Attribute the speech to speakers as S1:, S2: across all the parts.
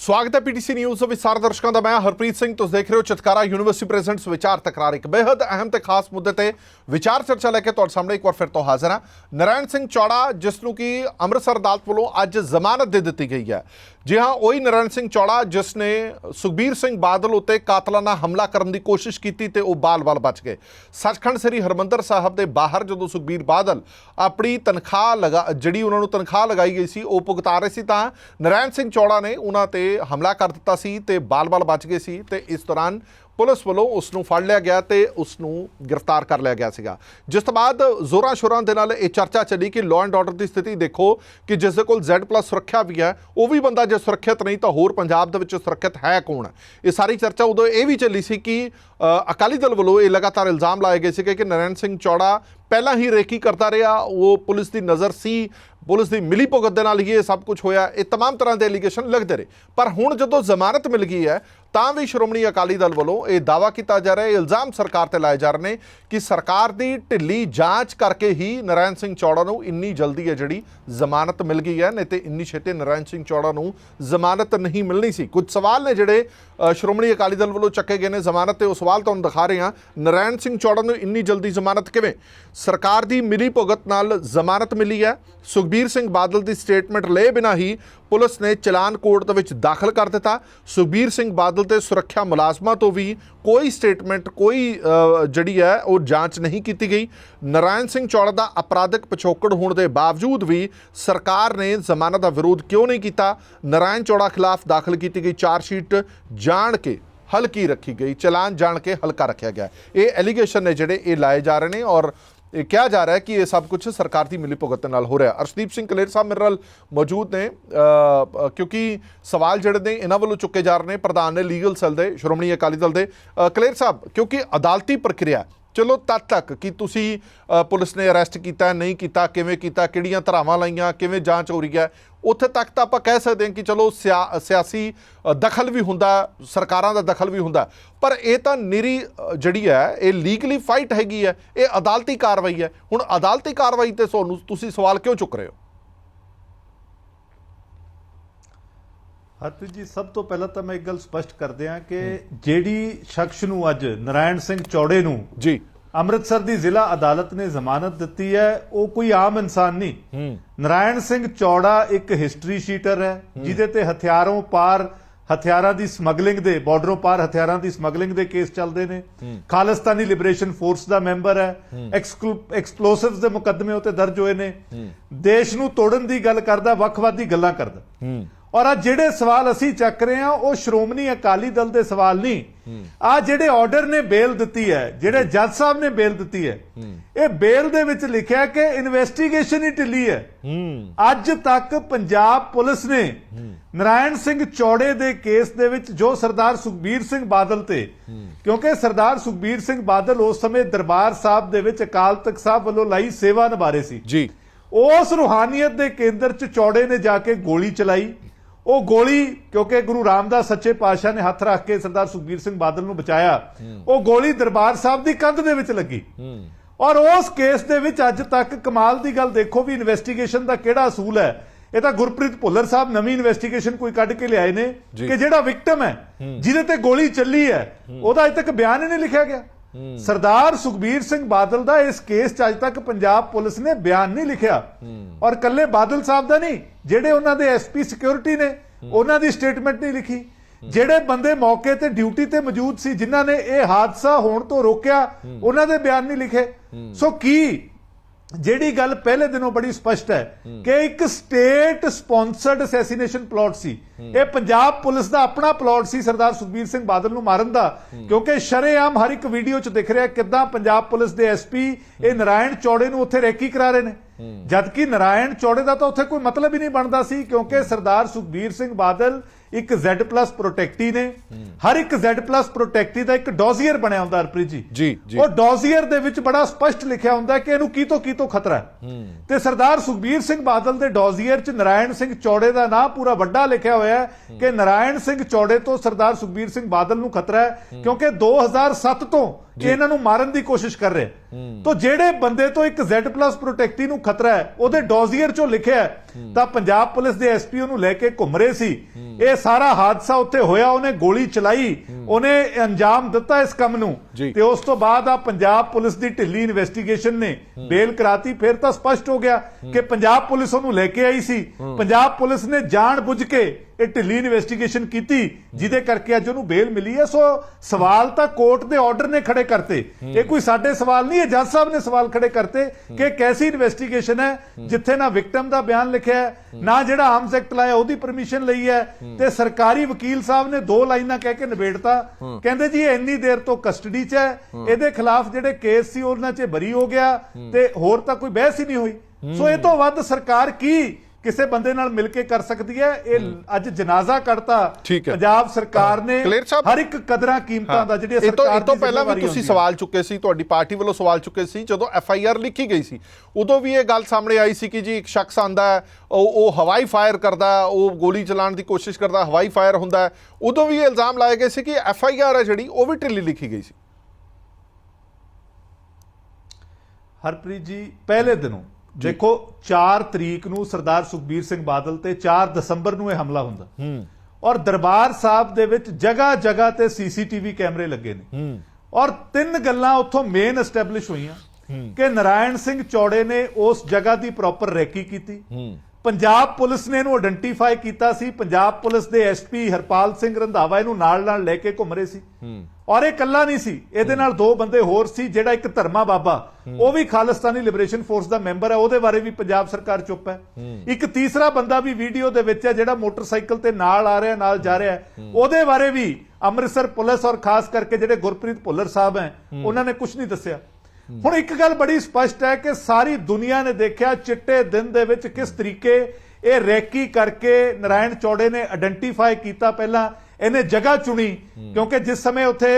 S1: ਸਵਾਗਤ ਹੈ PTC news ਵਿੱਚ ਸਾਰੇ ਦਰਸ਼ਕਾਂ ਦਾ। ਮੈਂ ਹਰਪ੍ਰੀਤ ਸਿੰਘ ਤੁਸੀਂ ਦੇਖ ਰਹੇ ਹੋ ਚਤਕਾਰਾ ਯੂਨੀਵਰਸਿਟੀ ਪ੍ਰੈਜ਼ੈਂਟਸ ਵਿਚਾਰ ਤਕਰਾਰ। ਇੱਕ ਬੇहद ਅਹਿਮ ਤੇ ਖਾਸ ਮੁੱਦੇ ਤੇ ਵਿਚਾਰ ਚਰਚਾ ਲੈ ਕੇ ਤੁਹਾਡੇ ਸਾਹਮਣੇ ਇੱਕ ਵਾਰ ਫਿਰ ਤੋਂ ਹਾਜ਼ਰ ਹਾਂ। ਨਰਾਇਣ ਸਿੰਘ ਚੌੜਾ, ਜਿਸ ਨੂੰ ਕਿ ਅੰਮ੍ਰਿਤਸਰ ਅਦਾਲਤ ਵੱਲੋਂ ਅੱਜ ਜ਼ਮਾਨਤ ਦੇ ਦਿੱਤੀ ਗਈ ਹੈ। ਜੀ ਹਾਂ, ਉਹੀ ਨਰਾਇਣ ਸਿੰਘ ਚੌੜਾ ਜਿਸ ਨੇ ਸੁਖਬੀਰ ਸਿੰਘ ਬਾਦਲ ਉੱਤੇ ਕਾਤਲਾਨਾ ਹਮਲਾ ਕਰਨ ਦੀ ਕੋਸ਼ਿਸ਼ ਕੀਤੀ ਤੇ ਉਹ ਬਾਲ-ਬਾਲ ਬਚ ਗਏ। ਸੱਚਖੰਡ ਸ੍ਰੀ ਹਰਮੰਦਰ ਸਾਹਿਬ ਦੇ ਬਾਹਰ ਜਦੋਂ ਸੁਖਬੀਰ ਬਾਦਲ ਆਪਣੀ ਤਨਖਾਹ ਲਗਾ, ਜਿਹੜੀ ਉਹਨਾਂ ਨੂੰ ਤਨਖਾਹ ਲਗਾਈ ਗਈ ਸੀ, ਉਹ ਭੁਗਤਾ ਰਹੇ ਸੀ ਤਾਂ ਨਰਾਇਣ ਸਿੰਘ ਚੌੜਾ ਨੇ ਉਹਨਾਂ ਤੇ ਹਮਲਾ ਕਰ ਦਿੱਤਾ ਸੀ ਤੇ ਬਾਲ-ਬਾਲ ਬਚ ਗਏ ਸੀ ਤੇ ਇਸ ਦੌਰਾਨ ਪੁਲਿਸ ਵੱਲੋਂ ਉਸ ਨੂੰ ਫੜ ਲਿਆ ਗਿਆ ਤੇ ਉਸ ਨੂੰ ਗ੍ਰਿਫਤਾਰ ਕਰ ਲਿਆ ਗਿਆ ਸੀਗਾ ਜਿਸ ਤੋਂ ਬਾਅਦ ਜ਼ੋਰਾਂ ਸ਼ੋਰਾਂ ਦੇ ਨਾਲ ਇਹ ਚਰਚਾ ਚੱਲੀ ਕਿ ਲਾਅ ਐਂਡ ਆਰਡਰ ਦੀ ਸਥਿਤੀ ਦੇਖੋ ਕਿ ਜਿਸ ਦੇ ਕੋਲ Z+ ਸੁਰੱਖਿਆ ਵੀ ਹੈ ਉਹ ਵੀ ਬੰਦਾ ਜੇ ਸੁਰੱਖਿਅਤ ਨਹੀਂ ਤਾਂ ਹੋਰ ਪੰਜਾਬ ਦੇ ਵਿੱਚ ਸੁਰੱਖਿਅਤ ਹੈ ਕੌਣ ਇਹ ਸਾਰੀ ਚਰਚਾ ਉਦੋਂ ਇਹ ਵੀ ਚੱਲੀ ਸੀ ਕਿ ਅ, ਅਕਾਲੀ ਦਲ ਵੱਲੋਂ ਇਹ ਲਗਾਤਾਰ ਇਲਜ਼ਾਮ ਲਾਏ ਗਏ ਸੀ ਕਿ ਨਰੈਣ ਸਿੰਘ ਚੌੜਾ ਪਹਿਲਾਂ ਹੀ ਰੇਕੀ ਕਰਦਾ ਰਿਹਾ ਉਹ ਪੁਲਿਸ ਦੀ ਨਜ਼ਰ ਸੀ ਪੁਲਿਸ ਦੀ ਮਿਲੀ ਭੁਗਤ ਦੇ ਨਾਲ ਹੀ ਇਹ ਸਭ ਕੁਝ ਹੋਇਆ ਇਹ तमाम ਤਰ੍ਹਾਂ ਦੇ ਐਲੀਗੇਸ਼ਨ ਲੱਗਦੇ ਰਹੇ ਪਰ ਹੁਣ ਜਦੋਂ ਜ਼ਮਾਨਤ ਮਿਲ ਗਈ ਹੈ ਤਾਂ ਵੀ ਸ਼੍ਰੋਮਣੀ ਅਕਾਲੀ ਦਲ ਵੱਲੋਂ ਇਹ ਦਾਵਾ ਕੀਤਾ ਜਾ ਰਿਹਾ ਹੈ ਇਲਜ਼ਾਮ ਸਰਕਾਰ ਤੇ ਲਾਏ ਜਾ ਰਹੇ ਨੇ ਕਿ ਸਰਕਾਰ ਦੀ ਢਿੱਲੀ ਜਾਂਚ ਕਰਕੇ ਹੀ ਨਰਾਇਣ ਸਿੰਘ ਚੌੜਾ ਨੂੰ ਇੰਨੀ ਜਲਦੀ ਹੈ ਜਿਹੜੀ ਜ਼ਮਾਨਤ ਮਿਲ ਗਈ ਹੈ, ਨਹੀਂ ਤੇ ਇੰਨੀ ਛੇਤੀ ਨਰਾਇਣ ਸਿੰਘ ਚੌੜਾ ਨੂੰ ਜ਼ਮਾਨਤ ਨਹੀਂ ਮਿਲਣੀ ਸੀ। ਕੁਝ ਸਵਾਲ ਨੇ ਜਿਹੜੇ ਸ਼੍ਰੋਮਣੀ ਅਕਾਲੀ ਦਲ ਵੱਲੋਂ ਚੱਕੇ ਗਏ ਨੇ ਜ਼ਮਾਨਤ ਤੇ ਉਹ ਸਵਾਲ ਤੁਹਾਨੂੰ ਦਿਖਾ ਰਹੇ ਹਾਂ। ਨਰਾਇਣ ਸਿੰਘ ਚੌੜਾ ਨੂੰ ਇੰਨੀ ਜਲਦੀ ਜ਼ਮਾਨਤ ਕਿਵੇਂ? ਸਰਕਾਰ ਦੀ ਮਿਲੀ ਭੁਗਤ ਨਾਲ ਜ਼ਮਾਨਤ ਮਿਲੀ ਹੈ। ਸੁਖਬੀਰ ਸਿੰਘ ਬਾਦਲ ਦੀ ਸਟੇਟਮੈਂਟ ਲਏ ਬਿਨਾਂ ਹੀ ਪੁਲਿਸ ਨੇ ਚਲਾਨ ਕੋਰਟ ਦੇ ਵਿੱਚ ਦਾਖਲ ਕਰ ਦਿੱਤਾ। ਸੁਖਬੀਰ ਸਿੰਘ ਬਾਦਲ ਤੇ ਸੁਰੱਖਿਆ ਮੁਲਾਜ਼ਮਾਂ ਤੋਂ ਵੀ ਕੋਈ ਸਟੇਟਮੈਂਟ ਕੋਈ ਜਿਹੜੀ ਹੈ, ਉਹ ਜਾਂਚ ਨਹੀਂ ਕੀਤੀ ਗਈ। ਨਰਾਇਣ ਸਿੰਘ ਚੌੜਾ ਦਾ ਅਪਰਾਧਿਕ ਪਿਛੋਕੜ ਹੋਣ ਦੇ ਬਾਵਜੂਦ ਵੀ ਸਰਕਾਰ ਨੇ ਜ਼ਮਾਨਤ ਦਾ ਵਿਰੋਧ ਕਿਉਂ ਨਹੀਂ ਕੀਤਾ? ਨਰਾਇਣ ਚੌੜਾ ਖਿਲਾਫ ਦਾਖਲ ਕੀਤੀ ਗਈ ਚਾਰਜ ਸ਼ੀਟ ਜਾਣ ਕੇ ਹਲਕੀ ਰੱਖੀ ਗਈ। ਚਲਾਨ ਜਾਣ ਕੇ ਹਲਕਾ ਰੱਖਿਆ ਗਿਆ। ਇਹ ਐਲੀਗੇਸ਼ਨ ਨੇ ਜਿਹੜੇ ਇਹ ਲਾਏ ਜਾ ਰਹੇ ਨੇ ਔਰ ਇਹ ਕਿਹਾ ਜਾ ਰਿਹਾ ਹੈ ਕਿ ਇਹ ਸਭ ਕੁਝ ਸਰਕਾਰ ਦੀ ਮਿਲੀ ਭੁਗਤ ਨਾਲ ਹੋ ਰਿਹਾ ਅਰਸ਼ਦੀਪ ਸਿੰਘ ਕਲੇਰ ਸਾਹਿਬ ਮੇਰੇ ਨਾਲ ਮੌਜੂਦ ਨੇ। ਕਿਉਂਕਿ ਸਵਾਲ ਜਿਹੜੇ ਨੇ, ਇਹਨਾਂ ਵੱਲੋਂ ਚੁੱਕੇ ਜਾ ਰਹੇ ਨੇ। ਪ੍ਰਧਾਨ ਨੇ ਲੀਗਲ ਸੈੱਲ ਦੇ, ਸ਼੍ਰੋਮਣੀ ਅਕਾਲੀ ਦਲ ਦੇ। ਕਲੇਰ ਸਾਹਿਬ, ਕਿਉਂਕਿ ਅਦਾਲਤੀ ਪ੍ਰਕਿਰਿਆ ਚਲੋ ਤਦ ਤੱਕ ਕਿ ਤੁਸੀਂ ਪੁਲਿਸ ਨੇ ਅਰੈਸਟ ਕੀਤਾ, ਨਹੀਂ ਕੀਤਾ, ਕਿਵੇਂ ਕੀਤਾ, ਕਿਹੜੀਆਂ ਧਰਾਵਾਂ ਲਾਈਆਂ, ਕਿਵੇਂ ਜਾਂਚ ਹੋ ਰਹੀ ਹੈ, ਉੱਥੇ ਤੱਕ ਤਾਂ ਆਪਾਂ ਕਹਿ ਸਕਦੇ ਹਾਂ ਕਿ ਚਲੋ ਸਿਆ- ਸਿਆਸੀ ਦਖਲ ਵੀ ਹੁੰਦਾ, ਸਰਕਾਰਾਂ ਦਾ ਦਖਲ ਵੀ ਹੁੰਦਾ, ਪਰ ਇਹ ਤਾਂ ਨਿਰੀ ਜਿਹੜੀ ਹੈ, ਇਹ ਲੀਗਲੀ ਫਾਈਟ ਹੈਗੀ ਹੈ, ਇਹ ਅਦਾਲਤੀ ਕਾਰਵਾਈ ਹੈ। ਹੁਣ ਅਦਾਲਤੀ ਕਾਰਵਾਈ ਤੇ ਤੁਹਾਨੂੰ ਤੁਸੀਂ ਸਵਾਲ ਕਿਉਂ ਚੁੱਕ ਰਹੇ ਹੋ?
S2: ਹਰਪ੍ਰੀਤ ਜੀ ਸਭ ਤੋਂ ਪਹਿਲਾਂ ਤਾਂ ਮੈਂ ਇੱਕ ਗੱਲ ਸਪਸ਼ਟ ਕਰ ਦਿਆਂ ਕਿ ਜਿਹੜੀ ਸ਼ਖਸ ਨੂੰ ਅੱਜ ਨਰਾਇਣ ਸਿੰਘ ਚੌੜੇ ਨੂੰ
S1: ਜੀ।
S2: ਅੰਮ੍ਰਿਤਸਰ ਦੀ ਜ਼ਿਲ੍ਹਾ ਅਦਾਲਤ ਨੇ ਜ਼ਮਾਨਤ ਦਿੱਤੀ ਹੈ ਉਹ ਕੋਈ ਆਮ ਇਨਸਾਨ ਨਹੀਂ। ਨਰਾਇਣ ਸਿੰਘ ਚੌੜਾ ਇੱਕ ਹਿਸਟਰੀ ਸ਼ੀਟਰ ਹੈ ਜਿਹਦੇ ਤੇ ਹਥਿਆਰੋਂ ਪਾਰ ਹਥਿਆਰਾਂ ਦੀ ਸਮਗਲਿੰਗ ਦੇ ਬਾਰਡਰੋਂ ਪਾਰ ਹਥਿਆਰਾਂ ਦੀ ਸਮਗਲਿੰਗ ਦੇ ਕੇਸ ਚੱਲਦੇ ਨੇ। ਖਾਲਿਸਤਾਨੀ ਲਿਬਰੇਸ਼ਨ ਫੋਰਸ ਦਾ ਮੈਂਬਰ ਹੈ। ਐਕਸਪਲੋਸਿਵਸ ਦੇ ਮੁਕੱਦਮੇ ਉਤੇ ਦਰਜ ਹੋਏ ਨੇ। ਦੇਸ਼ ਨੂੰ ਤੋੜਨ ਦੀ ਗੱਲ ਕਰਦਾ ਵੱਖਵਾਦੀ ਗੱਲਾਂ ਕਰਦਾ। ਔਰ ਆ ਜਿਹੜੇ ਸਵਾਲ ਅਸੀਂ ਚੱਕ ਰਹੇ ਹਾਂ ਉਹ ਸ਼੍ਰੋਮਣੀ ਅਕਾਲੀ ਦਲ ਦੇ ਸਵਾਲ ਨਹੀਂ। ਆ ਜਿਹੜੇ ਆਰਡਰ ਨੇ ਬੇਲ ਦਿੱਤੀ ਹੈ ਜਿਹੜੇ ਜੱਜ ਸਾਹਿਬ ਨੇ ਬੇਲ ਦਿੱਤੀ ਹੈ ਇਹ ਬੇਲ ਦੇ ਵਿੱਚ ਲਿਖਿਆ ਕਿ ਇਨਵੈਸਟੀਗੇਸ਼ਨ ਹੀ ਢਿੱਲੀ ਹੈ। ਅੱਜ ਤੱਕ ਪੰਜਾਬ ਪੁਲਿਸ ਨੇ ਨਰਾਇਣ ਸਿੰਘ ਚੌੜੇ ਦੇ ਕੇਸ ਦੇ ਵਿੱਚ ਜੋ ਸਰਦਾਰ ਸੁਖਬੀਰ ਸਿੰਘ ਬਾਦਲ ਤੇ ਕਿਉਂਕਿ ਸਰਦਾਰ ਸੁਖਬੀਰ ਸਿੰਘ ਬਾਦਲ ਉਸ ਸਮੇਂ ਦਰਬਾਰ ਸਾਹਿਬ ਦੇ ਵਿੱਚ ਅਕਾਲ ਤਖਤ ਸਾਹਿਬ ਵੱਲੋਂ ਲਾਈ ਸੇਵਾ ਨਿਭਾ ਰਹੇ ਸੀ।
S1: ਜੀ।
S2: ਉਸ ਰੂਹਾਨੀਅਤ ਦੇ ਕੇਂਦਰ 'ਚ ਚੌੜੇ ਨੇ ਜਾ ਕੇ ਗੋਲੀ ਚਲਾਈ। ਉਹ ਗੋਲੀ ਕਿਉਂਕਿ ਗੁਰੂ ਰਾਮਦਾਸ ਸੱਚੇ ਪਾਤਸ਼ਾਹ ਨੇ ਹੱਥ ਰੱਖ ਕੇ ਸਰਦਾਰ ਸੁਖਬੀਰ ਸਿੰਘ ਬਾਦਲ ਨੂੰ ਬਚਾਇਆ ਉਹ ਗੋਲੀ ਦਰਬਾਰ ਸਾਹਿਬ ਦੀ ਕੰਧ ਦੇ ਵਿੱਚ ਲੱਗੀ। ਔਰ ਉਸ ਕੇਸ ਦੇ ਵਿੱਚ ਅੱਜ ਤੱਕ ਕਮਾਲ ਦੀ ਗੱਲ ਦੇਖੋ ਵੀ ਇਨਵੈਸਟੀਗੇਸ਼ਨ ਦਾ ਕਿਹੜਾ ਅਸੂਲ ਹੈ। ਇਹ ਤਾਂ ਗੁਰਪ੍ਰੀਤ ਭੁੱਲਰ ਸਾਹਿਬ ਨਵੀਂ ਇਨਵੈਸਟੀਗੇਸ਼ਨ ਕੋਈ ਕੱਢ ਕੇ ਲਿਆਏ ਨੇ ਕਿ ਜਿਹੜਾ ਵਿਕਟਮ ਹੈ। ਜਿਹਦੇ ਤੇ ਗੋਲੀ ਚੱਲੀ ਹੈ ਉਹਦਾ ਅਜੇ ਤੱਕ ਬਿਆਨ ਹੀ ਨਹੀਂ ਲਿਖਿਆ ਗਿਆ। ਸਰਦਾਰ ਸੁਖਬੀਰ ਸਿੰਘ ਬਾਦਲ ਦਾ ਇਸ ਕੇਸ 'ਚ ਅੱਜ ਤੱਕ ਪੰਜਾਬ ਪੁਲਿਸ ਨੇ ਬਿਆਨ ਨਹੀਂ ਲਿਖਿਆ। ਔਰ ਕੱਲੇ ਬਾਦਲ ਸਾਹਿਬ ਦਾ ਨਹੀਂ ਜਿਹੜੇ ਉਹਨਾਂ ਦੇ ਐਸਪੀ ਸਿਕਿਉਰਿਟੀ ਨੇ ਉਹਨਾਂ ਦੀ ਸਟੇਟਮੈਂਟ ਨਹੀਂ ਲਿਖੀ। ਜਿਹੜੇ ਬੰਦੇ ਮੌਕੇ ਤੇ ਡਿਊਟੀ ਤੇ ਮੌਜੂਦ ਸੀ ਜਿਨ੍ਹਾਂ ਨੇ ਇਹ ਹਾਦਸਾ ਹੋਣ ਤੋਂ ਰੋਕਿਆ ਉਹਨਾਂ ਦੇ ਬਿਆਨ ਨਹੀਂ ਲਿਖੇ। ਸੋ ਕੀ ਜਿਹੜੀ ਗੱਲ ਪਹਿਲੇ ਦਿਨੋਂ ਬੜੀ ਸਪਸ਼ਟ ਹੈ ਕਿ ਇੱਕ ਸਟੇਟ ਸਪਾਂਸਰਡ ਅਸੈਸੀਨੇਸ਼ਨ ਪਲਾਟ ਸੀ। ਇਹ ਪੰਜਾਬ ਪੁਲਿਸ ਦਾ ਆਪਣਾ ਪਲਾਟ ਸੀ ਸਰਦਾਰ ਸੁਖਬੀਰ ਸਿੰਘ ਬਾਦਲ ਨੂੰ ਮਾਰਨ ਦਾ। ਕਿਉਂਕਿ ਸ਼ਰੇਆਮ ਹਰ ਇੱਕ ਵੀਡੀਓ 'ਚ ਦਿਖ ਰਿਹਾ ਕਿਦਾਂ ਪੰਜਾਬ ਪੁਲਿਸ ਦੇ ਐਸਪੀ ਇਹ ਨਰਾਇਣ ਚੌੜੇ ਨੂੰ ਉੱਥੇ ਰੈਕੀ ਕਰਾ ਰਹੇ ਨੇ। ਜਦਕਿ ਨਰਾਇਣ ਚੌੜੇ ਦਾ ਤਾਂ ਉੱਥੇ ਕੋਈ ਮਤਲਬ ਹੀ ਨਹੀਂ ਬਣਦਾ ਸੀ ਕਿਉਂਕਿ ਸਰਦਾਰ ਸੁਖਬੀਰ ਸਿੰਘ ਬਾਦਲ ਇੱਕ Z+ ਪ੍ਰੋਟੈਕਟੀ ਨੇ। ਹਰ ਇੱਕ Z+ ਪ੍ਰੋਟੈਕਟੀ ਦਾ ਇੱਕ ਡੋਜ਼ੀਅਰ ਬਣਿਆ ਹੁੰਦਾ ਹਰਪ੍ਰੀਤ ਜੀ।
S1: ਜੀ, ਜੀ।
S2: ਉਹ ਡੋਜ਼ੀਅਰ ਦੇ ਵਿੱਚ ਬੜਾ ਸਪਸ਼ਟ ਲਿਖਿਆ ਹੁੰਦਾ ਕਿ ਇਹਨੂੰ ਕੀ ਤੋਂ ਕੀ ਤੋਂ ਖਤਰਾ ਹੈ। ਤੇ ਸਰਦਾਰ ਸੁਖਬੀਰ ਸਿੰਘ ਬਾਦਲ ਦੇ ਡੋਜ਼ੀਅਰ 'ਚ ਨਰਾਇਣ ਸਿੰਘ ਚੌੜੇ ਦਾ ਨਾਂ ਪੂਰਾ ਵੱਡਾ ਲਿਖਿਆ ਹੋਇਆ ਹੈ ਕਿ ਨਰਾਇਣ ਸਿੰਘ ਚੌੜੇ ਤੋਂ ਸਰਦਾਰ ਸੁਖਬੀਰ ਸਿੰਘ ਬਾਦਲ ਨੂੰ ਖਤਰਾ ਹੈ ਕਿਉਂਕਿ 2007 ਤੋਂ ਕਿ ਇਹਨਾਂ ਨੂੰ ਮਾਰਨ ਦੀ ਕੋਸ਼ਿਸ਼ ਕਰ ਰਿਹਾ। ਤਾਂ ਜਿਹੜੇ ਬੰਦੇ ਤੋਂ ਇੱਕ Z+ ਪ੍ਰੋਟੈਕਟੀ ਨੂੰ ਖਤਰਾ ਹੈ ਉਹਦੇ ਡੋਜ਼ੀਅਰ ਚੋਂ ਲਿਖਿਆ ਤਾਂ ਪੰਜਾਬ ਪੁਲਿਸ ਦੇ ਐਸਪੀ ਨੂੰ ਲੈ ਕੇ ਘੁੰਮ ਰਹੇ ਸੀ। ਇਹ ਸਾਰਾ ਹਾਦਸਾ ਉੱਥੇ ਹੋਇਆ ਉਹਨੇ ਗੋਲੀ ਚਲਾਈ ਉਹਨੇ ਅੰਜਾਮ ਦਿੱਤਾ ਇਸ ਕੰਮ ਨੂੰ। ਤੇ ਉਸ ਤੋਂ ਬਾਅਦ ਆ ਪੰਜਾਬ ਪੁਲਿਸ ਦੀ ਢਿੱਲੀ ਇਨਵੈਸਟੀਗੇਸ਼ਨ ਨੇ ਬੇਲ ਕਰਾਤੀ ਫਿਰ ਤਾਂ ਸਪਸ਼ਟ ਹੋ ਗਿਆ ਕਿ ਪੰਜਾਬ ਪੁਲਿਸ ਉਹਨੂੰ ਲੈ ਕੇ ਆਈ ਸੀ। ਪੰਜਾਬ ਪੁਲਿਸ ਨੇ ਜਾਣ ਬੁੱਝ ਕੇ ਇਹ ਢਿੱਲੀ ਇਨਵੈਸਟੀਗੇਸ਼ਨ ਕੀਤੀ ਜਿਹਦੇ ਕਰਕੇ ਅੱਜ ਉਹਨੂੰ ਬੇਲ ਮਿਲੀ ਹੈ। ਸੋ ਸਵਾਲ ਤਾਂ ਕੋਰਟ ਦੇ ਆਰਡਰ ਨੇ ਖੜੇ ਕਰਤੇ। ਇਹ ਕੋਈ ਸਾਡੇ ਸਵਾਲ ਨਹੀਂ ਹੈ ਜੱਜ ਸਾਹਿਬ ਨੇ ਸਵਾਲ ਖੜੇ ਕਰਤੇ ਕਿ ਕੈਸੀ ਇਨਵੈਸਟੀਗੇਸ਼ਨ ਹੈ ਜਿੱਥੇ ਨਾ ਵਿਕਟਮ ਦਾ ਬਿਆਨ ਲਿਖਿਆ ਹੈ ਨਾ ਜਿਹੜਾ ਆਰਮਸ ਐਕਟ ਲਾਇਆ ਉਹਦੀ ਪਰਮਿਸ਼ਨ ਲਈ ਹੈ। ਤੇ ਸਰਕਾਰੀ ਵਕੀਲ ਸਾਹਿਬ ਨੇ ਦੋ ਲਾਈਨਾਂ ਕਹਿ ਕੇ ਨਿਬੇੜਤਾ। ਕਹਿੰਦੇ ਜੀ ਇਹ ਇੰਨੀ ਦੇਰ ਤੋਂ ਕਸਟਡੀ 'ਚ ਹੈ। ਇਹਦੇ ਖਿਲਾਫ ਜਿਹੜੇ ਕੇਸ ਸੀ ਉਹਨਾਂ 'ਚ ਬਰੀ ਹੋ ਗਿਆ ਤੇ ਹੋਰ ਤਾਂ ਕੋਈ ਬਹਿਸ ਹੀ ਨਹੀਂ ਹੋਈ। ਸੋ ਇਹ ਤੋਂ ਵੱਧ ਸਰਕਾਰ ਕੀ ਕਿਸੇ ਬੰਦੇ ਨਾਲ ਮਿਲ ਕੇ ਕਰ ਸਕਦੀ ਹੈ? ਇਹ ਅੱਜ ਜਨਾਜ਼ਾ ਕੱਢਤਾ। ਪੰਜਾਬ ਸਰਕਾਰ ਨੇ? ਹਰ ਇੱਕ ਕਦਰਾਂ ਕੀਮਤਾਂ ਦਾ
S1: ਤੋਂ
S2: ਸਰਕਾਰ
S1: ਇਹ ਤੋਂ
S2: ਦੀ
S1: ਪਹਿਲਾਂ ਵੀ ਤੁਸੀਂ। ਸਵਾਲ ਚੁੱਕੇ ਸੀ ਤੁਹਾਡੀ ਪਾਰਟੀ ਵੱਲੋਂ ਸਵਾਲ ਚੁੱਕੇ ਸੀ ਜਦੋਂ ਐਫ ਆਈ ਆਰ ਲਿਖੀ ਗਈ ਸੀ। ਉਦੋਂ ਵੀ ਇਹ ਗੱਲ ਸਾਹਮਣੇ ਆਈ ਸੀ ਕਿ ਜੀ ਇੱਕ ਸ਼ਖਸ ਆਂਦਾ ਹੈ ਉਹ ਉਹ ਹਵਾਈ ਫਾਇਰ ਕਰਦਾ ਉਹ ਗੋਲੀ ਚਲਾਉਣ ਦੀ ਕੋਸ਼ਿਸ਼ ਕਰਦਾ ਹਵਾਈ ਫਾਇਰ ਹੁੰਦਾ ਉਦੋਂ ਵੀ ਇਹ ਇਲਜ਼ਾਮ ਲਾਏ ਗਏ ਸੀ ਕਿ ਐਫ ਆਈ ਆਰ ਹੈ ਜਿਹੜੀ ਉਹ ਵੀ ਢਿੱਲੀ ਲਿਖੀ ਗਈ ਸੀ।
S2: ਹਰਪ੍ਰੀਤ ਜੀ ਪਹਿਲੇ ਦਿਨੋਂ ਦੇਖੋ 4 ਤਰੀਕ ਨੂੰ ਸਰਦਾਰ ਸੁਖਬੀਰ ਸਿੰਘ ਬਾਦਲ ਤੇ 4 ਦਸੰਬਰ ਨੂੰ ਇਹ ਹਮਲਾ ਹੁੰਦਾ।
S1: ਹੂੰ।
S2: ਔਰ ਦਰਬਾਰ ਸਾਹਿਬ ਦੇ ਵਿੱਚ ਜਗ੍ਹਾ ਜਗ੍ਹਾ ਤੇ ਸੀਸੀਟੀਵੀ ਕੈਮਰੇ ਲੱਗੇ ਨੇ।
S1: ਹੂੰ।
S2: ਔਰ ਤਿੰਨ ਗੱਲਾਂ ਉੱਥੋਂ ਮੇਨ ਐਸਟੈਬਲਿਸ਼ ਹੋਈਆਂ ਕਿ ਨਾਰਾਇਣ ਸਿੰਘ ਚੌੜੇ ਨੇ ਉਸ ਜਗ੍ਹਾ ਦੀ ਪ੍ਰੋਪਰ ਰੈਕੀ ਕੀਤੀ।
S1: ਹੂੰ।
S2: ਪੰਜਾਬ ਪੁਲਿਸ ਨੇ ਇਹਨੂੰ ਆਇਡੈਂਟੀਫਾਈ ਕੀਤਾ ਸੀ। ਪੰਜਾਬ ਪੁਲਿਸ ਦੇ ਐਸਪੀ ਹਰਪਾਲ ਸਿੰਘ ਰੰਧਾਵਾ ਇਹਨੂੰ ਨਾਲ ਨਾਲ ਲੈ ਕੇ ਘੁੰਮ ਰਹੇ ਸੀ। ਔਰ ਇਹ ਇਕੱਲਾ ਨਹੀਂ ਸੀ। ਇਹਦੇ ਨਾਲ ਦੋ ਬੰਦੇ ਹੋਰ ਸੀ ਜਿਹੜਾ ਇੱਕ ਧਰਮਾ ਬਾਬਾ। ਉਹ ਵੀ ਖਾਲਿਸਤਾਨੀ ਲਿਬਰੇਸ਼ਨ ਫੋਰਸ ਦਾ ਮੈਂਬਰ ਹੈ ਉਹਦੇ ਬਾਰੇ ਵੀ ਪੰਜਾਬ ਸਰਕਾਰ ਚੁੱਪ ਹੈ। ਇੱਕ ਤੀਸਰਾ ਬੰਦਾ ਵੀ ਵੀਡੀਓ ਦੇ ਵਿੱਚ ਹੈ ਜਿਹੜਾ ਮੋਟਰਸਾਈਕਲ ਤੇ ਨਾਲ ਆ ਰਿਹਾ ਨਾਲ ਜਾ ਰਿਹਾ ਉਹਦੇ ਬਾਰੇ ਵੀ ਅੰਮ੍ਰਿਤਸਰ ਪੁਲਿਸ ਔਰ ਖਾਸ ਕਰਕੇ ਜਿਹੜੇ ਗੁਰਪ੍ਰੀਤ ਭੁੱਲਰ ਸਾਹਿਬ ਹੈ ਉਹਨਾਂ ਨੇ ਕੁਝ ਨਹੀਂ ਦੱਸਿਆ। ਹੁਣ ਇੱਕ ਗੱਲ ਬੜੀ ਸਪਸ਼ਟ ਹੈ ਕਿ ਸਾਰੀ ਦੁਨੀਆ ਨੇ ਦੇਖਿਆ ਚਿੱਟੇ ਦਿਨ ਦੇ ਵਿੱਚ ਕਿਸ ਤਰੀਕੇ ਇਹ ਰੈਕੀ ਕਰਕੇ ਨਰਾਇਣ ਚੌੜੇ ਨੇ ਆਇਡੈਂਟੀਫਾਈ ਕੀਤਾ ਪਹਿਲਾਂ ਇਹਨੇ ਜਗ੍ਹਾ ਚੁਣੀ ਕਿਉਂਕਿ ਜਿਸ ਸਮੇਂ ਉੱਥੇ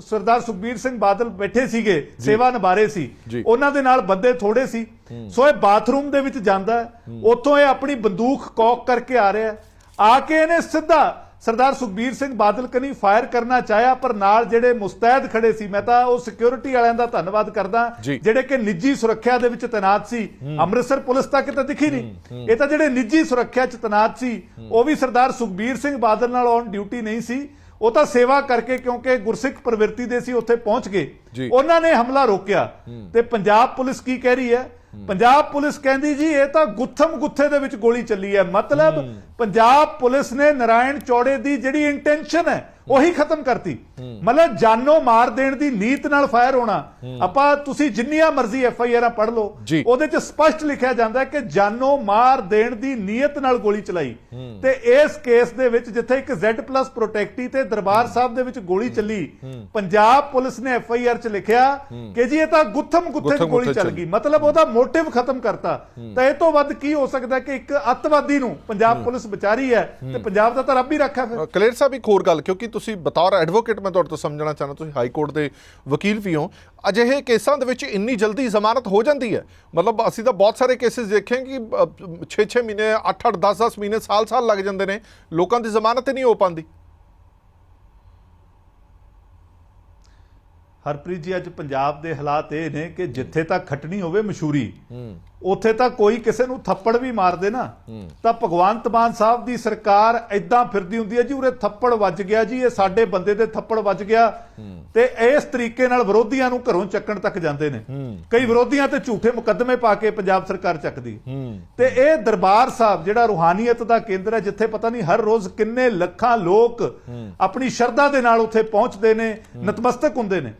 S2: ਸਰਦਾਰ ਸੁਖਬੀਰ ਸਿੰਘ ਬਾਦਲ ਬੈਠੇ ਸੀਗੇ ਸੇਵਾ ਨਿਭਾਰੇ ਸੀ। ਉਹਨਾਂ ਦੇ ਨਾਲ ਬੰਦੇ ਥੋੜੇ ਸੀ ਸੋ ਇਹ ਬਾਥਰੂਮ ਦੇ ਵਿੱਚ ਜਾਂਦਾ। ਉੱਥੋਂ ਇਹ ਆਪਣੀ ਬੰਦੂਕ ਕੌਕ ਕਰਕੇ ਆ ਰਿਹਾ। ਆ ਕੇ ਇਹਨੇ ਸਿੱਧਾ ਸਰਦਾਰ ਸੁਖਬੀਰ ਸਿੰਘ ਬਾਦਲ ਕਨੀ ਫਾਇਰ ਕਰਨਾ ਚਾਹਿਆ ਪਰ ਨਾਲ ਜਿਹੜੇ ਮੁਸਤੈਦ ਖੜੇ ਸੀ ਮੈਂ ਤਾਂ ਉਹ ਸਿਕਿਉਰਿਟੀ ਵਾਲਿਆਂ ਦਾ ਧੰਨਵਾਦ ਕਰਦਾ। ਜਿਹੜੇ ਕਿ ਨਿੱਜੀ ਸੁਰੱਖਿਆ ਦੇ ਵਿੱਚ ਤੈਨਾਤ ਸੀ। ਅੰਮ੍ਰਿਤਸਰ ਪੁਲਿਸ ਤਾਂ ਦਿਖੀ ਨਹੀਂ। ਇਹ ਤਾਂ ਜਿਹੜੇ ਨਿੱਜੀ ਸੁਰੱਖਿਆ 'ਚ ਤੈਨਾਤ ਸੀ ਉਹ ਵੀ ਸਰਦਾਰ ਸੁਖਬੀਰ ਸਿੰਘ ਬਾਦਲ ਨਾਲ ਔਨ ਡਿਊਟੀ ਨਹੀਂ ਸੀ। ਉਹ ਤਾਂ ਸੇਵਾ ਕਰਕੇ ਕਿਉਂਕਿ ਗੁਰਸਿੱਖ ਪ੍ਰਵਿਰਤੀ ਦੇ ਸੀ ਉੱਥੇ ਪਹੁੰਚ ਗਏ। ਉਹਨਾਂ ਨੇ ਹਮਲਾ ਰੋਕਿਆ। ਤੇ ਪੰਜਾਬ ਪੁਲਿਸ ਕੀ ਕਹਿ ਰਹੀ ਹੈ? ਪੰਜਾਬ ਪੁਲਿਸ ਕਹਿੰਦੀ ਜੀ ਇਹ ਤਾਂ ਗੁੱਥਮ ਗੁੱਥੇ ਦੇ ਵਿੱਚ ਗੋਲੀ ਚੱਲੀ ਹੈ। ਮਤਲਬ ਪੰਜਾਬ ਪੁਲਿਸ ਨੇ ਨਰਾਇਣ ਚੌੜੇ ਦੀ ਜਿਹੜੀ ਇੰਟੈਂਸ਼ਨ ਹੈ ਉਹੀ ਖਤਮ ਕਰਤੀ। ਮਤਲਬ ਜਾਨੋਂ ਮਾਰ ਦੇਣ ਦੀ ਨੀਤ ਨਾਲ ਫਾਇਰ ਹੋਣਾ ਆਪਾਂ ਤੁਸੀਂ ਜਿੰਨੀਆਂ ਮਰਜ਼ੀ ਐਫ ਆਈ ਆਰਾਂ ਪੜ੍ਹ ਲਓ। ਉਹਦੇ 'ਚ ਸਪਸ਼ਟ ਲਿਖਿਆ ਜਾਂਦਾ ਹੈ ਕਿ ਜਾਨੋਂ ਮਾਰ ਦੇਣ ਦੀ ਨੀਅਤ ਨਾਲ ਗੋਲੀ ਚਲਾਈ। ਤੇ ਇਸ ਕੇਸ ਦੇ ਵਿੱਚ ਜਿੱਥੇ ਇੱਕ Z+ ਪ੍ਰੋਟੈਕਟੀ ਤੇ ਦਰਬਾਰ ਸਾਹਿਬ ਦੇ ਵਿੱਚ ਗੋਲੀ ਚੱਲੀ ਪੰਜਾਬ ਪੁਲਿਸ ਨੇ ਐਫ ਆਈ ਆਰ 'ਚ ਲਿਖਿਆ ਕਿ ਜੀ ਇਹ ਤਾਂ ਗੁੱਥਮ ਗੁੱਥੇ ਗੋਲੀ
S1: ਚੱਲੀ।
S2: ਗਈ। ਮਤਲਬ ਉਹਦਾ ਮੋਟਿਵ ਖਤਮ ਕਰਤਾ। ਤਾਂ ਇਹ ਤੋਂ ਵੱਧ ਕੀ ਹੋ ਸਕਦਾ ਕਿ ਇੱਕ ਅੱਤਵਾਦੀ ਨੂੰ ਪੰਜਾਬ ਪੁਲਿਸ ਵਿਚਾਰੀ ਹੈ ਤੇ ਪੰਜਾਬ ਦਾ ਤਾਂ ਰੱਬ ਹੀ ਰੱਖਾ ਫਿਰ।
S1: ਕਲੀਅਰ ਸਾਹਿਬ ਇੱਕ ਹੋਰ ਗੱਲ ਕਿਉਂਕਿ ਤੁਸੀਂ ਬਤੌਰ ਐਡਵੋਕੇਟ ਮੈਂ ਤੁਹਾਡੇ ਤੋਂ ਸਮਝਣਾ ਚਾਹੁੰਦਾ ਤੁਸੀਂ ਹਾਈ ਕੋਰਟ ਦੇ ਵਕੀਲ ਵੀ ਹੋ। ਅਜਿਹੇ ਕੇਸਾਂ ਦੇ ਵਿੱਚ ਇੰਨੀ ਜਲਦੀ ਜ਼ਮਾਨਤ ਹੋ ਜਾਂਦੀ ਹੈ? ਮਤਲਬ ਅਸੀਂ ਤਾਂ ਬਹੁਤ ਸਾਰੇ ਕੇਸਿਸ ਦੇਖੇ ਕਿ 6-6 ਮਹੀਨੇ 8-8 10-10 ਮਹੀਨੇ ਸਾਲ-ਸਾਲ ਲੱਗ ਜਾਂਦੇ ਨੇ। ਲੋਕਾਂ ਦੀ ਜ਼ਮਾਨਤ ਹੀ ਨਹੀਂ ਹੋ ਪਾਉਂਦੀ।
S2: ਹਰਪ੍ਰੀਤ ਜੀ ਅੱਜ ਪੰਜਾਬ ਦੇ ਹਾਲਾਤ ਇਹ ਨੇ ਕਿ ਜਿੱਥੇ ਤੱਕ ਖਟਣੀ ਹੋਵੇ ਮਸ਼ਹੂਰੀ ਉੱਥੇ ਤਾਂ ਕੋਈ ਕਿਸੇ ਨੂੰ ਥੱਪੜ ਵੀ ਮਾਰ ਦੇ ਨਾ ਤਾਂ ਭਗਵੰਤ ਮਾਨ ਸਾਹਿਬ ਦੀ ਸਰਕਾਰ ਐਦਾਂ ਫਿਰਦੀ ਹੁੰਦੀ ਹੈ ਜੀ ਉਰੇ ਥੱਪੜ ਵੱਜ ਗਿਆ ਜੀ ਇਹ ਸਾਡੇ ਬੰਦੇ ਦੇ ਥੱਪੜ ਵੱਜ ਗਿਆ। ਤੇ ਇਸ ਤਰੀਕੇ ਨਾਲ ਵਿਰੋਧੀਆਂ ਨੂੰ ਘਰੋਂ ਚੱਕਣ ਤੱਕ ਜਾਂਦੇ ਨੇ। ਕਈ ਵਿਰੋਧੀਆਂ ਤੇ ਝੂਠੇ ਮੁਕੱਦਮੇ ਪਾ ਕੇ ਪੰਜਾਬ ਸਰਕਾਰ ਚੱਕਦੀ। ਤੇ ਇਹ ਦਰਬਾਰ ਸਾਹਿਬ ਜਿਹੜਾ ਰੂਹਾਨੀਅਤ ਦਾ ਕੇਂਦਰ ਹੈ ਜਿੱਥੇ ਪਤਾ ਨਹੀਂ ਹਰ ਰੋਜ਼ ਕਿੰਨੇ ਲੱਖਾਂ ਲੋਕ ਆਪਣੀ ਸ਼ਰਧਾ ਦੇ ਨਾਲ ਉੱਥੇ ਪਹੁੰਚਦੇ ਨੇ ਨਤਮਸਤਕ ਹੁੰਦੇ ਨੇ।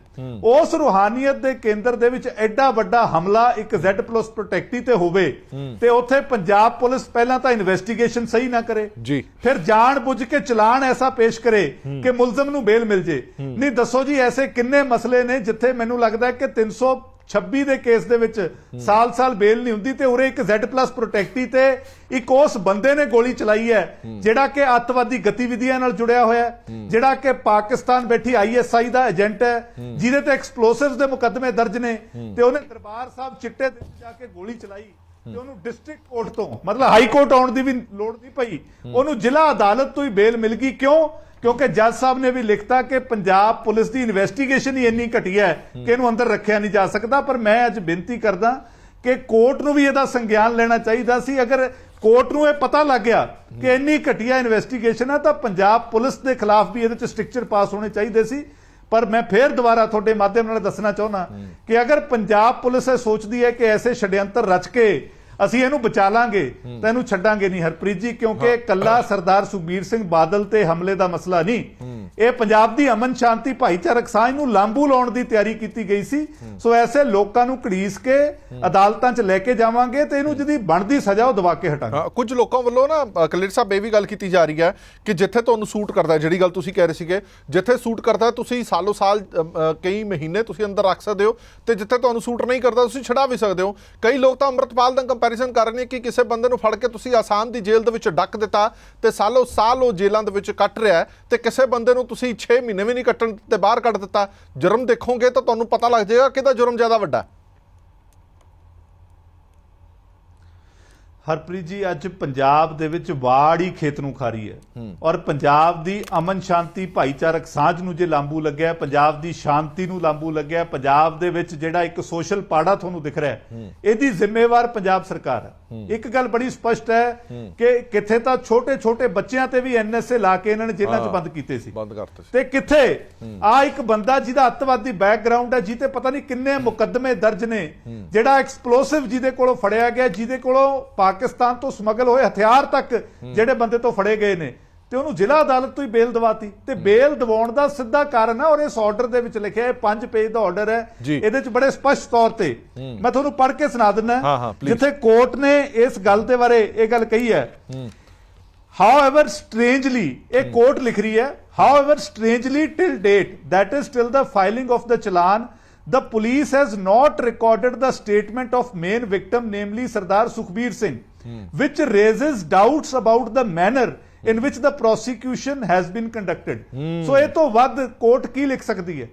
S2: ਉਸ ਰੂਹਾਨੀਅਤ ਦੇ ਕੇਂਦਰ ਦੇ ਵਿੱਚ ਐਡਾ ਵੱਡਾ ਹਮਲਾ ਇੱਕ Z+ ਪ੍ਰੋਟੈਕਟੀ ਤੇ ਹੋਵੇ ਤੇ ਉੱਥੇ ਪੰਜਾਬ ਪੁਲਿਸ ਪਹਿਲਾਂ ਤਾਂ ਇਨਵੈਸਟੀਗੇਸ਼ਨ ਸਹੀ ਨਾ ਕਰੇ।
S1: ਜੀ।
S2: ਫਿਰ ਜਾਣ ਬੁੱਝ ਕੇ ਚਲਾਨ ਐਸਾ ਪੇਸ਼ ਕਰੇ ਕਿ ਮੁਲਜ਼ਮ ਨੂੰ ਬੇਲ ਮਿਲ ਜੇ। ਨਹੀਂ ਦੱਸੋ ਜੀ ਐਸੇ ਕਿੰਨੇ ਮਸਲੇ ਨੇ ਜਿੱਥੇ ਮੈਨੂੰ ਲੱਗਦਾ ਕਿ 300 26 ਦੇ ਕੇਸ ਦੇ ਵਿੱਚ ਸਾਲ-ਸਾਲ ਬੇਲ ਨਹੀਂ ਹੁੰਦੀ ਤੇ ਉਰੇ ਇੱਕ Z+ ਪ੍ਰੋਟੈਕਟੀ ਤੇ ਇੱਕ ਉਸ ਬੰਦੇ ਨੇ ਗੋਲੀ ਚਲਾਈ ਹੈ, ਜਿਹੜਾ ਕਿ ਅੱਤਵਾਦੀ ਗਤੀਵਿਧੀਆਂ ਨਾਲ ਜੁੜਿਆ ਹੋਇਆ ਹੈ, ਜਿਹੜਾ ਕਿ ਪਾਕਿਸਤਾਨ ਬੈਠੀ ਆਈਐਸਆਈ ਦਾ ਏਜੰਟ ਹੈ, ਜਿਹਦੇ ਤੇ ਐਕਸਪਲੋਸਿਵਸ ਦੇ ਮੁਕੱਦਮੇ ਦਰਜ ਨੇ ਤੇ ਉਹਨੇ ਦਰਬਾਰ ਸਾਹਿਬ ਚਿੱਟੇ ਦੇ ਜਾ ਕੇ ਗੋਲੀ ਚਲਾਈ ਤੇ ਉਹਨੂੰ ਡਿਸਟ੍ਰਿਕਟ ਕੋਰਟ ਤੋਂ, ਮਤਲਬ ਹਾਈ ਕੋਰਟ ਆਉਣ ਦੀ ਵੀ ਲੋੜ ਨਹੀਂ ਪਈ, ਉਹਨੂੰ ਜ਼ਿਲ੍ਹਾ ਅਦਾਲਤ ਤੋਂ ਹੀ ਬੇਲ ਮਿਲ ਗਈ। ਕਿਉਂ? ਕਿਉਂਕਿ ਜੱਜ ਸਾਹਿਬ ਨੇ ਵੀ ਲਿਖਤਾ ਕਿ ਪੰਜਾਬ ਪੁਲਿਸ ਦੀ ਇਨਵੈਸਟੀਗੇਸ਼ਨ ਹੀ ਇੰਨੀ ਘਟੀਆ ਹੈ ਕਿ ਇਹਨੂੰ ਅੰਦਰ ਰੱਖਿਆ ਨਹੀਂ ਜਾ ਸਕਦਾ। ਪਰ ਮੈਂ ਅੱਜ ਬੇਨਤੀ ਕਰਦਾ ਕਿ ਕੋਰਟ ਨੂੰ ਵੀ ਇਹਦਾ ਸੰਗਿਆਨ ਲੈਣਾ ਚਾਹੀਦਾ ਸੀ। ਅਗਰ ਕੋਰਟ ਨੂੰ ਇਹ ਪਤਾ ਲੱਗ ਗਿਆ ਕਿ ਇੰਨੀ ਘਟੀਆ ਇਨਵੈਸਟੀਗੇਸ਼ਨ ਹੈ ਤਾਂ ਪੰਜਾਬ ਪੁਲਿਸ ਦੇ ਖਿਲਾਫ ਵੀ ਇਹਦੇ ਚ ਸਟ੍ਰਿਕਚਰ ਪਾਸ ਹੋਣੇ ਚਾਹੀਦੇ ਸੀ। ਪਰ ਮੈਂ ਫੇਰ ਦੁਬਾਰਾ ਤੁਹਾਡੇ ਮਾਧਿਅਮ ਨਾਲ ਦੱਸਣਾ ਚਾਹੁੰਦਾ ਕਿ ਅਗਰ ਪੰਜਾਬ ਪੁਲਿਸ ਇਹ ਸੋਚਦੀ ਹੈ ਕਿ ਐਸੇ ਛੜਯੰਤਰ ਰਚ ਕੇ ਅਸੀਂ ਇਹਨੂੰ ਬਚਾ ਲਾਂਗੇ ਤਾਂ ਇਹਨੂੰ ਛੱਡਾਂਗੇ ਨਹੀਂ। ਹਰਪ੍ਰੀਤ ਜੀ ਕਿਉਂਕਿ ਕੱਲਾ ਸਰਦਾਰ ਸੁਖਬੀਰ ਸਿੰਘ ਬਾਦਲ ਤੇ ਹਮਲੇ ਦਾ ਮਸਲਾ ਨਹੀਂ। ਇਹ ਪੰਜਾਬ ਦੀ ਅਮਨ ਸ਼ਾਂਤੀ ਭਾਈਚਾਰਕ ਸਾਂਝ ਨੂੰ ਲਾਂਬੂ ਲਾਉਣ ਦੀ ਤਿਆਰੀ ਕੀਤੀ ਗਈ ਸੀ। ਸੋ ਐਸੇ ਲੋਕਾਂ ਨੂੰ ਘੜੀਸ ਕੇ ਅਦਾਲਤਾਂ 'ਚ ਲੈ ਕੇ ਜਾਵਾਂਗੇ ਤੇ ਇਹਨੂੰ ਜਿਹਦੀ ਬਣਦੀ ਸਜ਼ਾ ਉਹ ਦਵਾ ਕੇ ਹਟਾਂਗੇ।
S1: ਕੁਝ ਲੋਕਾਂ ਵੱਲੋਂ ਨਾ ਕਲੀਰ ਸਾਹਿਬ ਇਹ ਵੀ ਗੱਲ ਕੀਤੀ ਜਾ ਰਹੀ ਹੈ ਕਿ ਜਿੱਥੇ ਤੁਹਾਨੂੰ ਸੂਟ ਕਰਦਾ ਜਿਹੜੀ ਗੱਲ ਤੁਸੀਂ ਕਹਿ ਰਹੇ ਸੀਗੇ ਜਿੱਥੇ ਸੂਟ ਕਰਦਾ ਤੁਸੀਂ ਸਾਲੋ ਸਾਲ ਕਈ ਮਹੀਨੇ ਤੁਸੀਂ ਅੰਦਰ ਰੱਖ ਸਕਦੇ ਹੋ ਤੇ ਜਿੱਥੇ ਤੁਹਾਨੂੰ ਸੂਟ ਨਹੀਂ ਕਰਦਾ ਤੁਸੀਂ ਛਡਾ ਵੀ ਸਕਦੇ ਹੋ। ਕਈ ਲੋਕ ਤਾਂ ਅੰਮ੍ਰਿਤਪਾਲ ਦਾ ਕੰਪੈਰੀਜ਼ਨ ਕਰ ਰਹੇ ਨੇ ਕਿ ਕਿਸੇ ਬੰਦੇ ਨੂੰ ਫੜ ਕੇ ਤੁਸੀਂ ਆਸਾਮ ਦੀ ਜੇਲ੍ਹ ਦੇ ਵਿੱਚ ਡੱਕ ਦਿੱਤਾ ਤੇ ਸਾਲੋ ਸਾਲ ਉਹ ਜੇਲ੍ਹਾਂ ਦੇ ਵਿੱਚ ਕੱਟ ਰਿਹਾ ਤੇ ਕਿਸੇ ਬੰਦੇ ਨੂੰ ਤੁਸੀਂ 6 ਮਹੀਨੇ ਵੀ ਨਹੀਂ ਕੱਟਣ ਤੇ ਬਾਹਰ ਕੱਢ ਦਿੱਤਾ। ਜੁਰਮ ਦੇਖੋਗੇ ਤਾਂ ਤੁਹਾਨੂੰ ਪਤਾ ਲੱਗ ਜਾਏਗਾ ਕਿਹਦਾ ਜੁਰਮ ਜ਼ਿਆਦਾ ਵੱਡਾ।
S2: ਹਰਪ੍ਰੀਤ ਜੀ ਅੱਜ ਪੰਜਾਬ ਦੇ ਵਿੱਚ ਵਾੜ ਹੀ ਖੇਤ ਨੂੰ ਖਾ ਰਹੀ ਹੈ। ਔਰ ਪੰਜਾਬ ਦੀ ਅਮਨ ਸ਼ਾਂਤੀ ਭਾਈਚਾਰਕ ਸਾਂਝ ਨੂੰ ਜੇ ਲਾਂਬੂ ਲੱਗਿਆ ਪੰਜਾਬ ਦੀ ਸ਼ਾਂਤੀ ਨੂੰ ਲਾਂਬੂ ਲੱਗਿਆ ਪੰਜਾਬ ਦੇ ਵਿੱਚ ਜਿਹੜਾ ਇੱਕ ਸੋਸ਼ਲ ਪਾੜਾ ਤੁਹਾਨੂੰ ਦਿਖ ਰਿਹਾ ਹੈ। ਇਹਦੀ ਜ਼ਿੰਮੇਵਾਰ ਪੰਜਾਬ ਸਰਕਾਰ ਹੈ। ਇੱਕ ਗੱਲ ਬੜੀ ਸਪਸ਼ਟ ਹੈ ਕਿ ਕਿੱਥੇ ਤਾਂ ਛੋਟੇ ਛੋਟੇ ਬੱਚਿਆਂ ਤੇ ਵੀ ਐਨਐਸਏ ਲਾ ਕੇ ਇਹਨਾਂ ਨੇ ਜੇਲ੍ਹਾਂ 'ਚ। ਬੰਦ ਕੀਤੇ ਸੀ।
S1: ਬੰਦ ਕਰਤੇ ਸੀ।
S2: ਤੇ ਕਿੱਥੇ ਆ ਇੱਕ ਬੰਦਾ ਜਿਹਦਾ ਅੱਤਵਾਦੀ ਬੈਕਗ੍ਰਾਉਂਡ ਹੈ ਜਿਹਤੇ ਪਤਾ ਨਹੀਂ ਕਿੰਨੇ ਮੁਕੱਦਮੇ ਦਰਜ ਨੇ ਜਿਹੜਾ ਐਕਸਪਲੋਸਿਵ ਜਿਹਦੇ ਕੋਲੋਂ ਫੜਿਆ ਗਿਆ ਜਿਹਦੇ ਕੋਲੋਂ ਪਾਕਿਸਤਾਨ ਤੋਂ ਸਮਗਲ ਹੋਏ ਹਥਿਆਰ ਤੱਕ ਜਿਹੜੇ ਬੰਦੇ ਤੋਂ ਫੜੇ ਗਏ ਨੇ। ਤੇ ਉਹਨੂੰ ਜ਼ਿਲ੍ਹਾ ਅਦਾਲਤ ਤੋਂ ਹੀ ਬੇਲ ਦਵਾਤੀ ਤੇ ਬੇਲ ਦਿਵਾਉਣ ਦਾ ਸਿੱਧਾ ਕਾਰਨ ਹੈ ਔਰ ਇਸ ਆਰਡਰ ਦੇ ਵਿੱਚ ਲਿਖਿਆ ਹੈ 5 ਪੇਜ ਦਾ ਆਰਡਰ ਹੈ। ਇਹਦੇ ਵਿੱਚ ਬੜੇ ਸਪਸ਼ਟ ਤੌਰ ਤੇ ਮੈਂ ਤੁਹਾਨੂੰ ਪੜ੍ਹ ਕੇ ਸੁਣਾ ਦਿੰਦਾ। ਜਿੱਥੇ ਕੋਰਟ ਨੇ ਇਸ ਗੱਲ ਦੇ ਬਾਰੇ ਇਹ ਗੱਲ ਕਹੀ ਹੈ However, strangely, a court ਲਿਖ ਰਹੀ ਹੈ However, strangely till date, that is till the filing of the challan, the police has not recorded the statement of main victim, namely Sardar Sukhbir Singh, which raises doubts about the manner in which the prosecution has been conducted. ਸੋ ਇਹ ਤੋਂ ਵੱਧ court ਕੀ ਲਿਖ ਸਕਦੀ ਹੈ?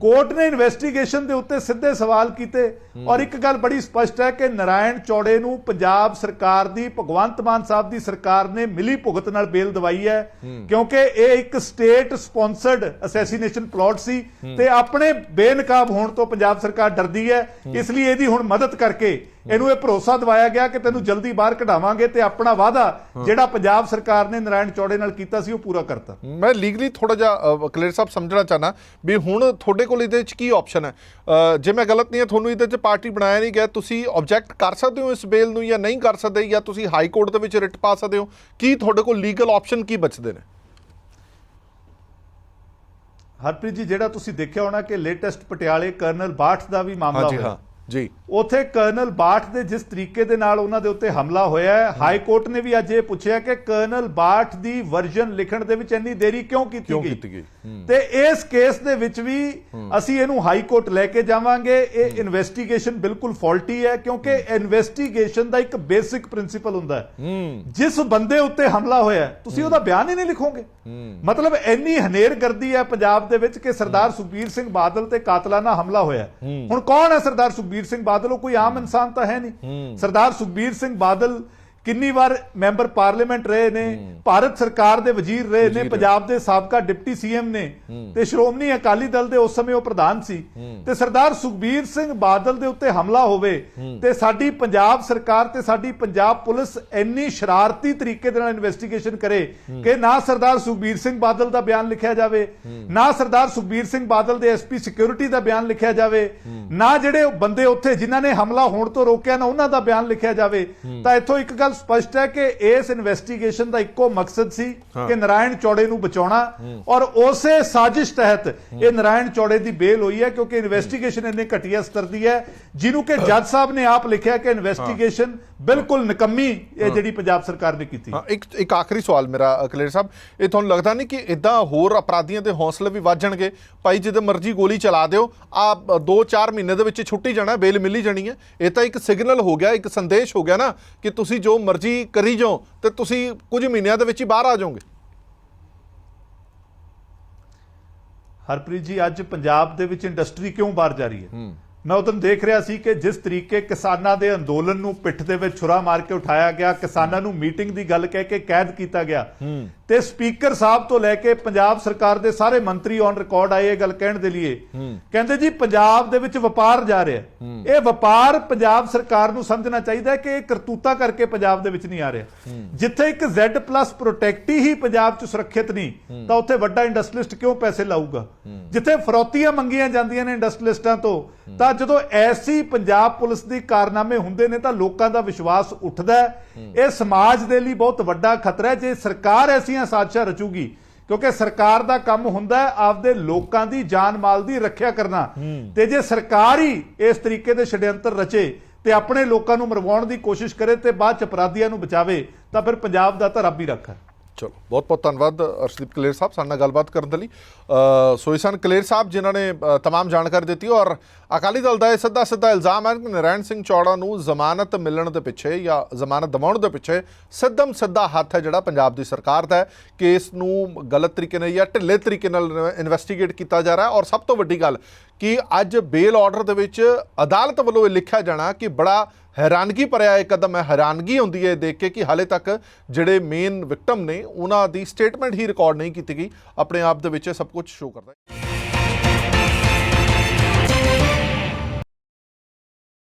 S2: Court ਨੇ investigation ਦੇ ਉੱਤੇ ਸਿੱਧੇ ਸਵਾਲ ਕੀਤੇ ਔਰ ਇੱਕ ਗੱਲ ਬੜੀ ਸਪਸ਼ਟ ਹੈ ਕਿ ਨਰਾਇਣ ਚੌੜੇ ਨੂੰ ਪੰਜਾਬ ਸਰਕਾਰ ਦੀ ਭਗਵੰਤ ਮਾਨ ਸਾਹਿਬ ਦੀ ਸਰਕਾਰ ਨੇ ਮਿਲੀ ਭੁਗਤ ਨਾਲ ਬੇਲ ਦਵਾਈ ਹੈ ਕਿਉਂਕਿ ਇਹ ਇੱਕ ਸਟੇਟ ਸਪਾਂਸਰਡ ਅਸੈਸੀਨੇਸ਼ਨ ਪਲਾਟ ਸੀ ਤੇ ਆਪਣੇ ਬੇਨਕਾਬ ਹੋਣ ਤੋਂ ਪੰਜਾਬ ਸਰਕਾਰ ਡਰਦੀ ਹੈ। ਇਸ ਲਈ ਇਹਦੀ ਹੁਣ ਮਦਦ ਕਰਕੇ ਇਹਨੂੰ ਇਹ ਭਰੋਸਾ ਦਿਵਾਇਆ ਗਿਆ ਕਿ ਤੈਨੂੰ ਜਲਦੀ ਬਾਹਰ ਕਢਾਵਾਂਗੇ ਤੇ ਆਪਣਾ ਵਾਅਦਾ ਜਿਹੜਾ ਪੰਜਾਬ ਸਰਕਾਰ ਨੇ ਨਰਾਇਣ ਚੌੜੇ ਨਾਲ ਕੀਤਾ ਸੀ ਉਹ ਪੂਰਾ ਕਰਤਾ।
S1: ਮੈਂ ਲੀਗਲੀ ਥੋੜਾ ਜਿਹਾ ਕਲੀਅਰ ਸਾਹਿਬ ਸਮਝਣਾ ਚਾਹਨਾ ਵੀ ਹੁਣ ਤੁਹਾਡੇ ਕੋਲ ਇਹਦੇ ਵਿੱਚ ਕੀ ਆਪਸ਼ਨ ਹੈ? ਜੇ ਮੈਂ ਗਲਤ ਨਹੀਂ ਹਾਂ ਤੁਹਾਨੂੰ ਇਹਦੇ ਵਿੱਚ ਪਾਰਟੀ ਬਣਾਇਆ ਨਹੀਂ ਗਿਆ ਤੁਸੀਂ ਆਬਜੈਕਟ ਕਰ ਸਕਦੇ ਹੋ ਇਸ ਬੇਲ ਨੂੰ ਜਾਂ ਨਹੀਂ ਕਰ ਸਕਦੇ ਜਾਂ ਤੁਸੀਂ ਹਾਈ ਕੋਰਟ ਦੇ ਵਿੱਚ ਰਿਟ ਪਾ ਸਕਦੇ ਹੋ ਕੀ ਤੁਹਾਡੇ ਕੋਲ ਲੀਗਲ ਆਪਸ਼ਨ ਕੀ ਬਚਦੇ ਨੇ?
S2: ਹਰਪ੍ਰੀਤ ਜੀ ਜਿਹੜਾ ਤੁਸੀਂ ਦੇਖਿਆ ਹੋਣਾ ਕਿ ਲੇਟੈਸਟ ਪਟਿਆਲੇ ਕਰਨਲ ਬਾਠ ਦਾ ਵੀ ਮਾਮਲਾ
S1: ਹਾਂਜੀ
S2: ਹੋਇਆ।
S1: ਹਾਂ। ਜੀ।
S2: ਉਥੇ ਕਰਨਲ ਬਾਠ ਦੇ ਜਿਸ ਤਰੀਕੇ ਦੇ ਨਾਲ ਉਹਨਾਂ ਦੇ ਉੱਤੇ ਹਮਲਾ ਹੋਇਆ ਹੈ ਹਾਈ ਕੋਰਟ ਨੇ ਵੀ ਅੱਜ ਇਹ ਪੁੱਛਿਆ ਕਿ ਕਰਨਲ ਬਾਠ ਦੀ ਵਰਜਨ ਲਿਖਣ ਦੇ ਵਿੱਚ ਇੰਨੀ ਦੇਰੀ ਕਿਉਂ ਕੀਤੀ ਗਈ? ਤੇ ਇਸ ਕੇਸ ਦੇ ਵਿੱਚ ਵੀ ਅਸੀਂ ਇਹਨੂੰ ਹਾਈ ਕੋਰਟ ਲੈ ਕੇ ਜਾਵਾਂਗੇ। ਇਹ ਇਨਵੈਸਟੀਗੇਸ਼ਨ ਬਿਲਕੁਲ ਫਾਲਟੀ ਹੈ ਕਿਉਂਕਿ ਇਨਵੈਸਟੀਗੇਸ਼ਨ ਦਾ ਇੱਕ ਬੇਸਿਕ ਪ੍ਰਿੰਸੀਪਲ ਹੁੰਦਾ ਹੈ। ਜਿਸ ਬੰਦੇ ਉੱਤੇ ਹਮਲਾ ਹੋਇਆ ਤੁਸੀਂ ਉਹਦਾ ਬਿਆਨ ਹੀ ਨਹੀਂ ਲਿਖੋਗੇ। ਮਤਲਬ ਇੰਨੀ ਹਨੇਰਗਰਦੀ ਹੈ ਪੰਜਾਬ ਦੇ ਵਿੱਚ ਕਿ ਸਰਦਾਰ ਸੁਖਬੀਰ ਸਿੰਘ ਬਾਦਲ ਤੇ ਕਾਤਲਾਨਾ ਹਮਲਾ ਹੋਇਆ। ਹੁਣ ਕੌਣ ਹੈ ਸਰਦਾਰ ਸੁਖਬੀਰ ਸਿੰਘ ਬਾਦਲ? ਉਹ ਕੋਈ ਆਮ ਇਨਸਾਨ ਤਾਂ ਹੈ ਨਹੀਂ। ਸਰਦਾਰ ਸੁਖਬੀਰ ਸਿੰਘ ਬਾਦਲ ਕਿੰਨੀ ਵਾਰ ਮੈਂਬਰ ਪਾਰਲੀਮੈਂਟ ਰਹੇ ਨੇ ਭਾਰਤ ਸਰਕਾਰ ਦੇ ਵਜ਼ੀਰ ਰਹੇ ਨੇ ਪੰਜਾਬ ਦੇ ਸਾਬਕਾ ਡਿਪਟੀ ਸੀਐਮ ਨੇ ਤੇ ਸ਼੍ਰੋਮਣੀ ਅਕਾਲੀ ਦਲ ਦੇ ਉਸ ਸਮੇਂ ਉਹ ਪ੍ਰਧਾਨ ਸੀ। ਤੇ ਸਰਦਾਰ ਸੁਖਬੀਰ ਸਿੰਘ ਬਾਦਲ ਦੇ ਉੱਤੇ ਹਮਲਾ ਹੋਵੇ ਤੇ ਸਾਡੀ ਪੰਜਾਬ ਸਰਕਾਰ ਤੇ ਸਾਡੀ ਪੰਜਾਬ ਪੁਲਿਸ ਇੰਨੀ ਸ਼ਰਾਰਤੀ ਤਰੀਕੇ ਦੇ ਨਾਲ ਇਨਵੈਸਟੀਗੇਸ਼ਨ ਕਰੇ ਕਿ ਨਾ ਸਰਦਾਰ ਸੁਖਬੀਰ ਸਿੰਘ ਬਾਦਲ ਦਾ ਬਿਆਨ ਲਿਖਿਆ ਜਾਵੇ ਨਾ ਸਰਦਾਰ ਸੁਖਬੀਰ ਸਿੰਘ ਬਾਦਲ ਦੇ ਐਸਪੀ ਸਿਕਿਉਰਿਟੀ ਦਾ ਬਿਆਨ ਲਿਖਿਆ ਜਾਵੇ ਨਾ ਜਿਹੜੇ ਬੰਦੇ ਉੱਥੇ ਜਿਨ੍ਹਾਂ ਨੇ ਹਮਲਾ ਹੋਣ ਤੋਂ ਰੋਕਿਆ ਨਾ ਉਹਨਾਂ ਦਾ ਬਿਆਨ ਲਿਖਿਆ ਜਾਵੇ ਤਾਂ ਇੱਥੋਂ ਇੱਕ ਗੱਲ ਸਪਸ਼ਟ ਹੈ ਕਿ ਇਸ ਇਨਵੈਸਟੀਗੇਸ਼ਨ ਦਾ ਇੱਕੋ ਮਕਸਦ ਸੀ ਕਿ ਨਰਾਇਣ ਚੌੜੇ ਨੂੰ ਬਚਾਉਣਾ ਔਰ ਉਸੇ ਸਾਜ਼ਿਸ਼ ਤਹਿਤ ਇਹ ਨਰਾਇਣ ਚੌੜੇ ਦੀ ਬੇਲ ਹੋਈ ਹੈ ਕਿਉਂਕਿ ਇਨਵੈਸਟੀਗੇਸ਼ਨ ਇੰਨੇ ਘਟੀਆ ਸਤਰ ਦੀ ਹੈ ਜਿਹਨੂੰ ਕਿ ਜੱਜ ਸਾਹਿਬ ਨੇ ਆਪ ਲਿਖਿਆ ਕਿ ਇਨਵੈਸਟੀਗੇਸ਼ਨ ਬਿਲਕੁਲ ਨਿਕੰਮੀ ਇਹ ਜਿਹੜੀ ਪੰਜਾਬ ਸਰਕਾਰ ਨੇ ਕੀਤੀ।
S1: ਹਾਂ ਇੱਕ ਇੱਕ ਆਖਰੀ ਸਵਾਲ ਮੇਰਾ ਕਲੀਅਰ ਸਾਹਿਬ। ਇਹ ਤੁਹਾਨੂੰ ਲੱਗਦਾ ਨਹੀਂ ਕਿ ਇਦਾਂ ਹੋਰ ਅਪਰਾਧੀਆਂ ਦੇ ਹੌਸਲੇ ਵੀ ਵੱਧ ਜਾਣਗੇ? ਭਾਈ ਜਿਹਦੇ ਮਰਜ਼ੀ ਗੋਲੀ ਚਲਾ ਦਿਓ ਆ 2-4 ਮਹੀਨੇ ਦੇ ਵਿੱਚ ਛੁੱਟੀ ਜਾਣਾ ਬੇਲ ਮਿਲੀ ਜਾਣੀ ਹੈ। ਇਹ ਤਾਂ ਇੱਕ ਸਿਗਨਲ ਹੋ ਗਿਆ ਇੱਕ ਸੰਦੇਸ਼ ਹੋ ਗਿਆ ਨਾ ਕਿ ਤੁਸੀਂ ਜੋ ਮਰਜ਼ੀ ਕਰੀ ਜਾਓ ਤੇ ਤੁਸੀਂ ਕੁਝ ਮਹੀਨਿਆਂ ਦੇ ਵਿੱਚ ਹੀ ਬਾਹਰ ਆ ਜਾਓਗੇ।
S2: ਹਰਪ੍ਰੀਤ ਜੀ ਅੱਜ ਪੰਜਾਬ ਦੇ ਵਿੱਚ ਇੰਡਸਟਰੀ ਕਿਉਂ ਬਾਹਰ ਜਾ ਰਹੀ ਹੈ? ਮੈਂ ਉਦੋਂ ਦੇਖ ਰਿਹਾ ਸੀ ਕਿ ਜਿਸ ਤਰੀਕੇ ਕਿਸਾਨਾਂ ਦੇ ਅੰਦੋਲਨ ਨੂੰ ਪਿੱਠ ਦੇ ਵਿੱਚ ਛੁਰਾ ਮਾਰ ਕੇ ਉਠਾਇਆ ਗਿਆ ਕਿਸਾਨਾਂ ਨੂੰ ਮੀਟਿੰਗ ਦੀ ਗੱਲ ਕਹਿ ਕੇ ਕੈਦ ਕੀਤਾ ਗਿਆ ਤੇ ਸਪੀਕਰ ਸਾਹਿਬ ਤੋਂ ਲੈ ਕੇ ਪੰਜਾਬ ਸਰਕਾਰ ਦੇ ਸਾਰੇ ਮੰਤਰੀ ਔਨ ਰਿਕਾਰਡ ਆਏ ਇਹ ਗੱਲ ਕਹਿਣ ਦੇ ਲਈ ਕਹਿੰਦੇ ਜੀ ਪੰਜਾਬ ਦੇ ਵਿੱਚ ਵਪਾਰ ਜਾ ਰਿਹਾ। ਇਹ ਵਪਾਰ ਪੰਜਾਬ ਸਰਕਾਰ ਨੂੰ ਸਮਝਣਾ ਚਾਹੀਦਾ ਕਿ ਇਹ ਕਰਤੂਤਾ ਕਰਕੇ ਪੰਜਾਬ ਦੇ ਵਿੱਚ ਨਹੀਂ ਆ ਰਿਹਾ। ਜਿੱਥੇ ਇੱਕ Z+ ਪ੍ਰੋਟੈਕਟੀ ਹੀ ਪੰਜਾਬ 'ਚ ਸੁਰੱਖਿਅਤ ਨਹੀਂ ਤਾਂ ਉੱਥੇ ਵੱਡਾ ਇੰਡਸਟਰੀਲਿਸਟ ਕਿਉਂ ਪੈਸੇ ਲਾਊਗਾ? ਜਿੱਥੇ ਫਰੌਤੀਆਂ ਮੰਗੀਆਂ ਜਾਂਦੀਆਂ ਨੇ ਇੰਡਸਟਰੀਲਿਸਟਾਂ ਤੋਂ ਤਾਂ ਜਦੋਂ ਐਸੀ ਪੰਜਾਬ ਪੁਲਿਸ ਦੀ ਕਾਰਨਾਮੇ ਹੁੰਦੇ ਨੇ ਤਾਂ ਲੋਕਾਂ ਦਾ ਵਿਸ਼ਵਾਸ ਉੱਠਦਾ ਹੈ ਇਹ ਸਮਾਜ ਦੇ ਲਈ ਬਹੁਤ ਵੱਡਾ ਖਤਰਾ ਹੈ। ਜੇ ਸਰਕਾਰ ਐਸੀਆਂ ਸਾਜ਼ਿਸ਼ਾਂ ਰਚੂਗੀ ਕਿਉਂਕਿ ਸਰਕਾਰ ਦਾ ਕੰਮ ਹੁੰਦਾ ਹੈ ਆਪਦੇ ਲੋਕਾਂ ਦੀ ਜਾਨ ਮਾਲ ਦੀ ਰੱਖਿਆ ਕਰਨਾ। ਤੇ ਜੇ ਸਰਕਾਰ ਹੀ ਇਸ ਤਰੀਕੇ ਦੇ ਛੜਯੰਤਰ ਰਚੇ ਤੇ ਆਪਣੇ ਲੋਕਾਂ ਨੂੰ ਮਰਵਾਉਣ ਦੀ ਕੋਸ਼ਿਸ਼ ਕਰੇ ਤੇ ਬਾਅਦ ਚ ਅਪਰਾਧੀਆਂ ਨੂੰ ਬਚਾਵੇ ਤਾਂ ਫਿਰ ਪੰਜਾਬ ਦਾ ਤਾਂ ਰੱਬ ਹੀ ਰੱਖਾ
S1: ਚਲੋ ਬਹੁਤ ਬਹੁਤ ਧੰਨਵਾਦ ਅਰਸ਼ਦੀਪ ਕਲੇਰ ਸਾਹਿਬ ਸਾਡੇ ਨਾਲ ਗੱਲਬਾਤ ਕਰਨ ਦੇ ਲਈ। ਅ, ਸਨ ਕਲੇਰ ਸਾਹਿਬ ਜਿਨ੍ਹਾਂ ਨੇ ਅ, ਤਮਾਮ ਜਾਣਕਾਰੀ ਦਿੱਤੀ ਔਰ ਅਕਾਲੀ ਦਲ ਦਾ ਇਹ ਸਿੱਧਾ ਸਿੱਧਾ ਇਲਜ਼ਾਮ ਹੈ ਕਿ ਨਰੈਣ ਸਿੰਘ ਚੌੜਾ ਨੂੰ ਜ਼ਮਾਨਤ ਮਿਲਣ ਦੇ ਪਿੱਛੇ ਜਾਂ ਜ਼ਮਾਨਤ ਦਿਵਾਉਣ ਦੇ ਪਿੱਛੇ ਸਿੱਧਮ ਸਿੱਧਾ ਹੱਥ ਹੈ ਜਿਹੜਾ ਪੰਜਾਬ ਦੀ ਸਰਕਾਰ ਦਾ ਹੈ ਕੇਸ ਨੂੰ ਗਲਤ ਤਰੀਕੇ ਨਾਲ ਜਾਂ ਢਿੱਲੇ ਤਰੀਕੇ ਨਾਲ ਇਨਵੈਸਟੀਗੇਟ ਕੀਤਾ ਜਾ ਰਿਹਾ ਔਰ ਸਭ ਤੋਂ ਵੱਡੀ ਗੱਲ ਕਿ ਅੱਜ ਬੇਲ ਆਰਡਰ ਦੇ ਵਿੱਚ ਅਦਾਲਤ ਵੱਲੋਂ ਇਹ ਲਿਖਿਆ ਜਾਣਾ ਕਿ ਬੜਾ ਹੈਰਾਨਗੀ ਭਰਿਆ ਇਹ ਕਦਮ ਹੈ। ਹੈਰਾਨਗੀ ਹੁੰਦੀ ਹੈ ਇਹ ਦੇਖ ਕੇ ਕਿ ਹਾਲੇ ਤੱਕ ਜਿਹੜੇ ਮੇਨ ਵਿਕਟਮ ਨੇ, ਉਹਨਾਂ ਦੀ ਸਟੇਟਮੈਂਟ ਹੀ ਰਿਕਾਰਡ ਨਹੀਂ ਕੀਤੀ ਗਈ। ਆਪਣੇ ਆਪ ਦੇ ਵਿੱਚ ਇਹ ਸਭ ਕੁਝ ਸ਼ੋ ਕਰਦਾ ਹੈ।